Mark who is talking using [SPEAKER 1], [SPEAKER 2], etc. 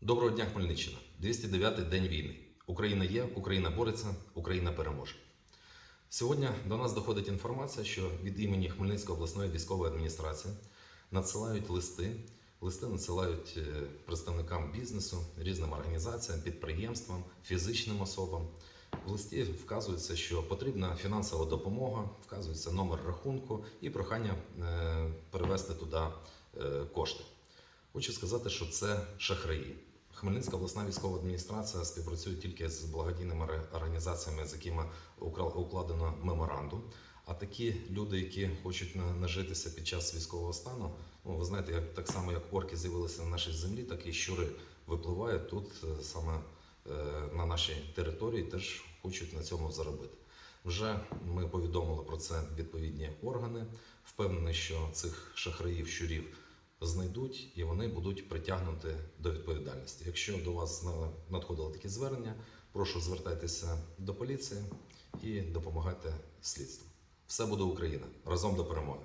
[SPEAKER 1] Доброго дня, Хмельниччина. 209-й день війни. Україна є, Україна бореться, Україна переможе. Сьогодні до нас доходить інформація, що від імені Хмельницької обласної військової адміністрації надсилають листи. Листи надсилають е, представникам бізнесу, різним організаціям, підприємствам, фізичним особам. В листі вказується, що потрібна фінансова допомога, вказується номер рахунку і прохання е, перевести туди е, кошти. Хочу сказати, що це шахраї. Хмельницька обласна військова адміністрація співпрацює тільки з благодійними організаціями, з якими укладено меморандум. А такі люди, які хочуть нажитися під час військового стану, ну ви знаєте, як так само як орки з'явилися на нашій землі, так і щури випливають тут е, саме е, на нашій території, теж хочуть на цьому заробити. Вже ми повідомили про це відповідні органи. Впевнений, що цих шахраїв щурів знайдуть і вони будуть притягнуті до відповідальності. Якщо до вас на- надходили такі звернення, прошу звертайтеся до поліції і допомагайте слідству. Все буде Україна разом до перемоги.